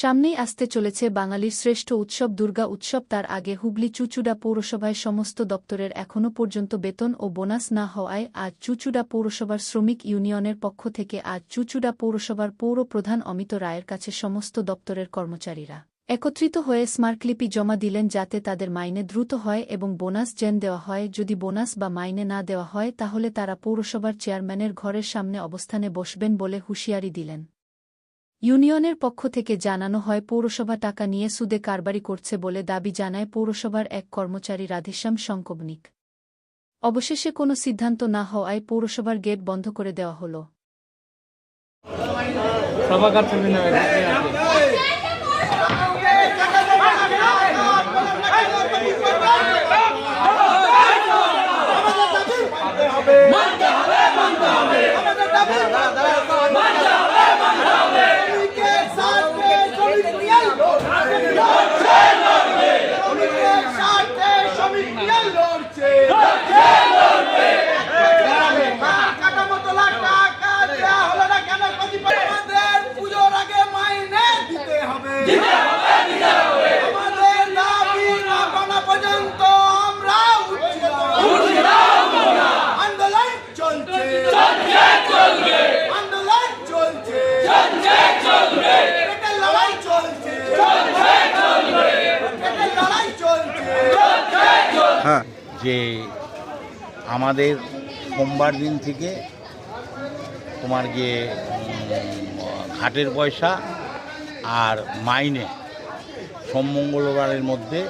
সামনেই আসতে চলেছে বাঙালির শ্রেষ্ঠ উৎসব দুর্গা উৎসব। তার আগে হুগলি চুচুড়া পৌরসভায় সমস্ত দপ্তরের এখনও পর্যন্ত বেতন ও বোনাস না হওয়ায় আজ চুচুড়া পৌরসভার শ্রমিক ইউনিয়নের পক্ষ থেকে আজ চুচুড়া পৌরসভার পৌর প্রধান অমিত রায়ের কাছে সমস্ত দপ্তরের কর্মচারীরা একত্রিত হয়ে স্মারকলিপি জমা দিলেন যাতে তাদের মাইনে দ্রুত হয় এবং বোনাস জেন দেওয়া হয়। যদি বোনাস বা মাইনে না দেওয়া হয়, তাহলে তারা পৌরসভার চেয়ারম্যানের ঘরের সামনে অবস্থানে বসবেন বলে হুঁশিয়ারি দিলেন। ইউনিয়নের পক্ষ থেকে জানানো হয়, পৌরসভা টাকা নিয়ে সুদে কারবারি করছে বলে দাবি জানায় পৌরসভার এক কর্মচারী রাধেশ্যাম শঙ্কবনিক অবশেষে কোনো সিদ্ধান্ত না হওয়ায় পৌরসভার গেট বন্ধ করে দেওয়া হল সভাকার ছবি নেবে ঠিক আছে শ্রমিকের স্বার্থে শ্রমিক নিয়ে লড়ছে শ্রমিকের স্বার্থে শ্রমিক নিয়ে লড়ছে কাঠামো তোলা টাকা দেয়া হলো না কেন প্রতিপক্ষ আমাদের পুজোর আগে মাইনে দিতে হবে আমাদের দাবি না করা পর্যন্ত আমরা উঠছি না। আন্দোলন চলছে আন্দোলন চলছে পেটের লড়াই চলছে পেটের লড়াই চলছে যে আমাদের সোমবার দিন থেকে তোমার গিয়ে ঘাটের পয়সা আর মাইনে সোম মঙ্গলবারের মধ্যে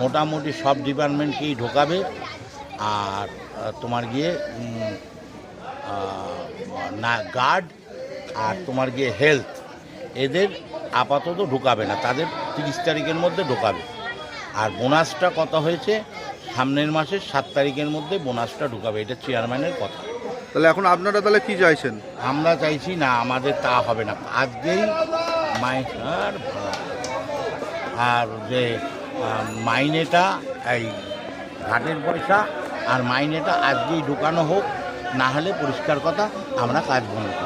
মোটামুটি সব ডিপার্টমেন্টকেই ঢোকাবে আর তোমার গিয়ে না, গার্ড আর তোমার গিয়ে হেলথ এদের আপাতত ঢোকাবে না, তাদের তিরিশ তারিখের মধ্যে ঢোকাবে। আর বোনাসটা কত হয়েছে? সামনের মাসের সাত তারিখের মধ্যে বোনাসটা ঢুকাবে এটা চেয়ারম্যানের কথা। তাহলে এখন আপনারা তাহলে কি চাইছেন? আমরা চাইছি না আমাদের তা হবে না। আজকেই মাই আর যে মাইনেটা এই ঘাটের পয়সা আর মাইনেটা আজকেই ঢুকানো হোক না হলে পরিষ্কার কথা আমরা কাজ বন্ধ